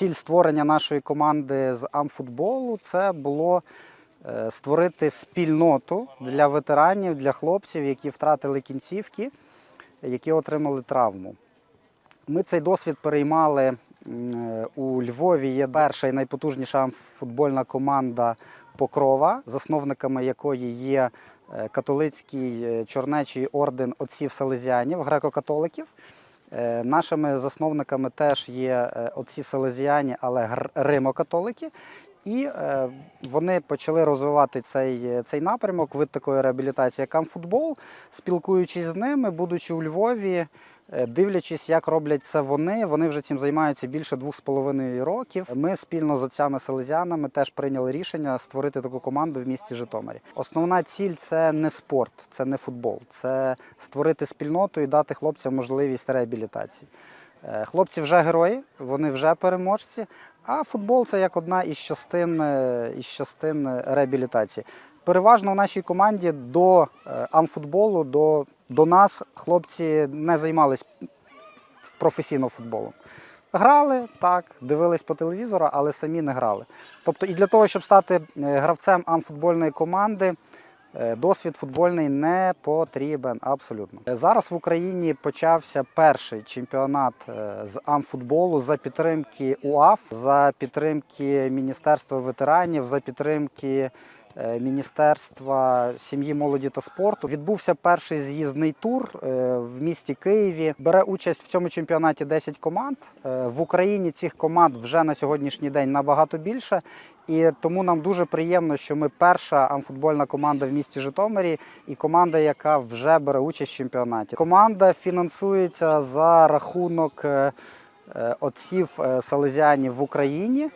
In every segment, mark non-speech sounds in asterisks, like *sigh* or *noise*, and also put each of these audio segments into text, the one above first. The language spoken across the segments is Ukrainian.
ціль створення нашої команди з амфутболу це було е, створити спільноту для ветеранів, для хлопців, які втратили кінцівки, які отримали травму. Ми цей досвід переймали у Львові. Є перша і найпотужніша футбольна команда Покрова, засновниками якої є е, католицький е, чорнечий орден отців Селезіанів, греко-католиків. Е, Нашими засновниками теж є оці отці Селезіані, але римо-католики. І е, вони почали розвивати цей, е, цей напрямок, вид такої реабілітації, як амфутбол. Спілкуючись з ними, будучи у Львові, е, дивлячись, як роблять це вони. Вони вже цим займаються більше двох з половиною років. Ми спільно з отцями селезянами теж прийняли рішення створити таку команду в місті Житомирі. Основна ціль це не спорт, це не футбол, це створити спільноту і дати хлопцям можливість реабілітації. Е, Хлопці вже герої, вони вже переможці. А футбол це як одна із частин, е, із частин е, реабілітації. Переважно в нашій команді до е, амфутболу, до, до нас хлопці не займались професійно футболом. Грали так, дивились по телевізору, але самі не грали. Тобто, і для того, щоб стати е, гравцем амфутбольної команди, е, досвід футбольний не потрібен абсолютно. Зараз в Україні почався перший чемпіонат з амфутболу за підтримки УАФ, за підтримки Міністерства ветеранів, за підтримки Міністерства сім'ї, молоді та спорту. Відбувся перший з'їзний тур е, в місті Києві. Бере участь в цьому чемпіонаті 10 команд. Е, В Україні цих команд вже на сьогоднішній день набагато більше. І тому нам дуже приємно, що ми перша амфутбольна команда в місті Житомирі і команда, яка вже бере участь в чемпіонаті. Команда фінансується за рахунок е, е, отців е, салезіанів в Україні.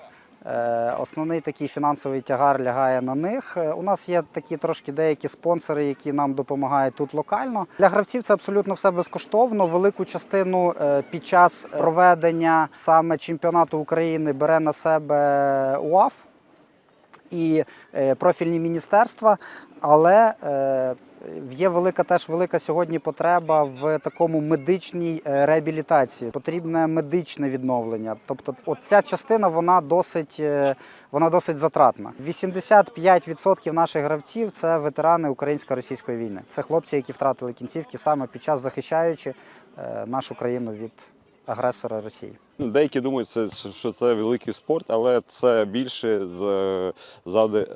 Е, Основний такий фінансовий тягар лягає на них. Е, У нас є такі трошки деякі спонсори, які нам допомагають тут локально. Для гравців це абсолютно все безкоштовно. Велику частину е, під час проведення саме чемпіонату України бере на себе УАФ і профільні міністерства, але є велика теж велика сьогодні потреба в такому медичній е, реабілітації. Потрібне медичне відновлення. Тобто, от ця частина вона досить, е, вона досить затратна. 85% наших гравців це ветерани українсько-російської війни. Це хлопці, які втратили кінцівки саме під час захищаючи е, нашу країну від агресора Росії. Деякі думають, що це великий спорт, але це більше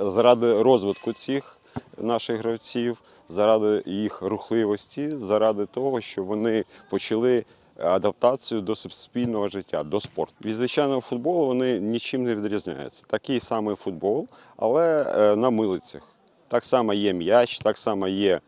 заради розвитку цих наших гравців, заради їх рухливості, заради того, що вони почали адаптацію до суспільного життя, до спорту. Від звичайного футболу вони нічим не відрізняються. Такий самий футбол, але е, на милицях. Так само є м'яч, так само є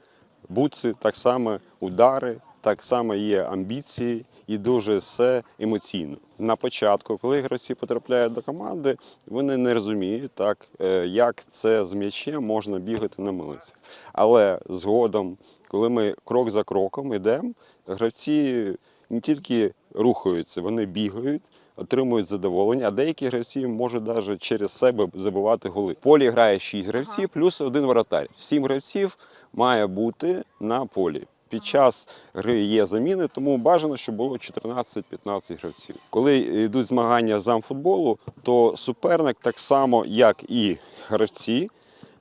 буци, так само удари, так само є амбіції і дуже все емоційно. На початку, коли гравці потрапляють до команди, вони не розуміють так, е, як це з м'ячем можна бігати на милицях. Але згодом, коли ми крок за кроком йдемо, гравці не тільки рухаються, вони бігають. Отримують задоволення, а деякі гравці можуть навіть через себе забивати голи. В полі грає 6 гравців плюс один воротар. Сім гравців має бути на полі. Під час гри є заміни, тому бажано, щоб було 14-15 гравців. Коли йдуть змагання з замфутболу, то суперник так само, як і гравці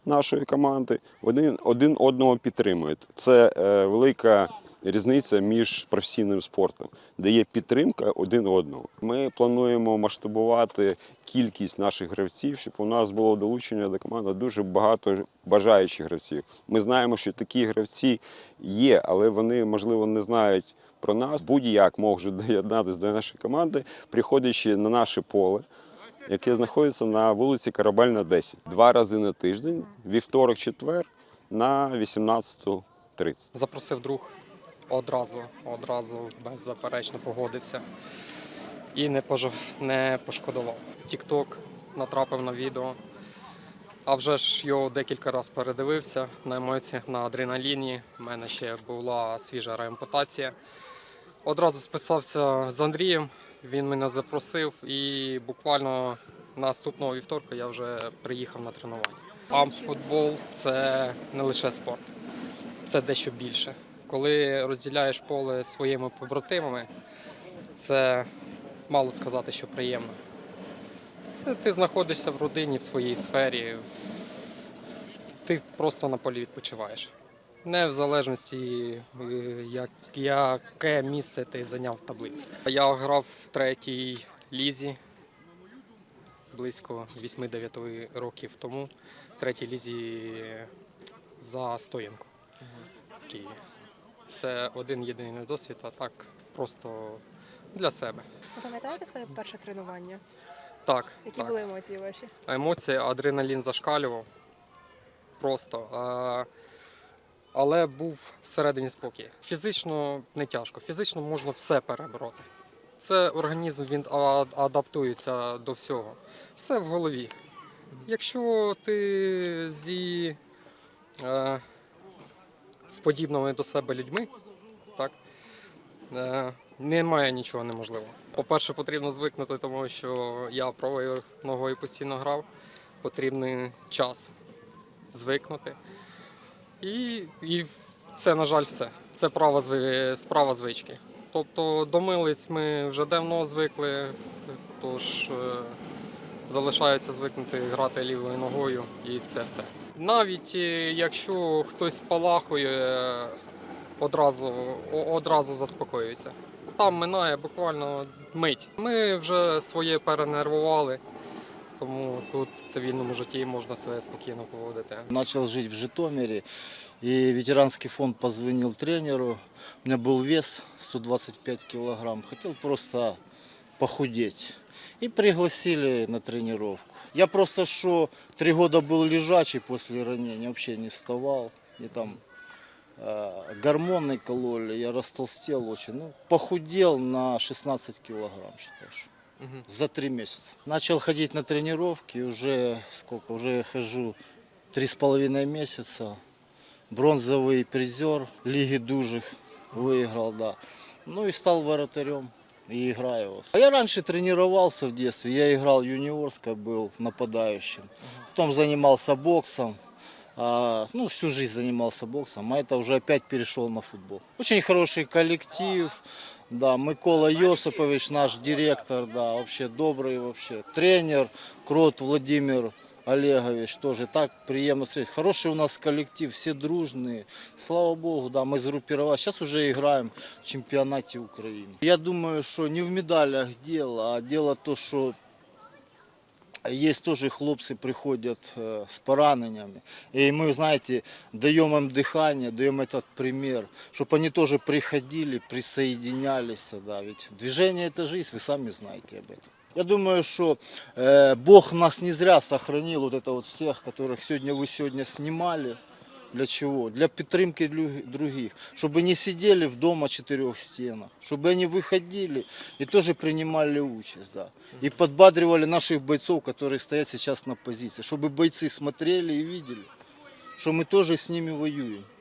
нашої команди, вони один одного підтримують. Це е, велика різниця між професійним спортом, де є підтримка один одного. Ми плануємо масштабувати кількість наших гравців, щоб у нас було долучення до команди дуже багато бажаючих гравців. Ми знаємо, що такі гравці є, але вони, можливо, не знають про нас. Будь-як можуть *laughs* доєднатися до нашої команди, приходячи на наше поле. Яке знаходиться на вулиці Корабельна, 10. Два рази на тиждень, вівторок, четвер на 18.30. Запросив друг одразу, одразу беззаперечно погодився. І не, пожав, не пошкодував. Тік-ток натрапив на відео. А вже ж його декілька разів передивився на емоціях, на адреналіні. У мене ще була свіжа реампутація. Одразу списався з Андрієм, він мене запросив, і буквально наступного вівторка я вже приїхав на тренування. Амфутбол це не лише спорт, це дещо більше. Коли розділяєш поле своїми побратимами, це мало сказати, що приємно. Це ти знаходишся в родині, в своїй сфері. Ти просто на полі відпочиваєш. Не в залежності, е, як, яке місце ти зайняв в таблиці. Я грав в третій лізі близько 8-9 років тому. В третій лізі за стоянку в Києві. Це один єдиний досвід, а так просто для себе. Ви пам'ятаєте своє перше тренування? Так, Які так. були емоції ваші? емоції, адреналін зашкалював. Просто. А, але був всередині спокій. Фізично не тяжко, фізично можна все перебороти. Це організм він адаптується до всього. Все в голові. Якщо ти зі е, з подібними до себе людьми, так, е, немає нічого неможливого. По-перше, потрібно звикнути, тому що я правою ногою постійно грав. Потрібний час звикнути. І, і це, на жаль, все. Це права, справа звички. Тобто до милиць ми вже давно звикли, тож е, залишається звикнути грати лівою ногою і це все. Навіть е, якщо хтось палахує, одразу, одразу заспокоюється. Там минає буквально мить. Ми вже своє перенервували, тому тут в цивільному житті можна себе спокійно поводити. Начал жить в Житомире, и ветеранский фонд позвонил тренеру. У меня был вес 125 килограмм, хотел просто похудеть. И пригласили на тренировку. Я просто что, три года был лежачий после ранения, вообще не вставал. И там э, гормоны кололи, я растолстел очень. Ну, похудел на 16 килограмм, считаешь. За три месяца. Начал ходить на тренировки, уже сколько, уже я хожу три с половиной месяца. Бронзовый призер Лиги Дужих выиграл, да. Ну и стал воротарем и играю. вот. А я раньше тренировался в детстве, я играл юниорское, был нападающим. Потом занимался боксом. А, ну, всю жизнь занимался боксом, а это уже опять перешел на футбол. Очень хороший коллектив, да, Микола Йосипович, наш директор, да, вообще добрый вообще. Тренер Крот Владимир Олегович тоже так приемно встретить. Хороший у нас коллектив, все дружные. Слава богу, да, мы сгруппировались. Сейчас уже играем в чемпионате Украины. Я думаю, что не в медалях дело, а дело то, что есть тоже хлопцы приходят э, с поранениями. И мы, знаете, даем им дыхание, даем этот пример, чтобы они тоже приходили, присоединялись. Да, ведь движение это жизнь, вы сами знаете об этом. Я думаю, что э, Бог нас не зря сохранил, вот это вот всех, которых сегодня вы сегодня снимали. Для чего? Для підтримки друг- других. Чтобы не сидели в дома четырех стенах. Чтобы они выходили и тоже принимали участь. Да. И подбадривали наших бойцов, которые стоят сейчас на позиции. Чтобы бойцы смотрели и видели, что мы тоже с ними воюем.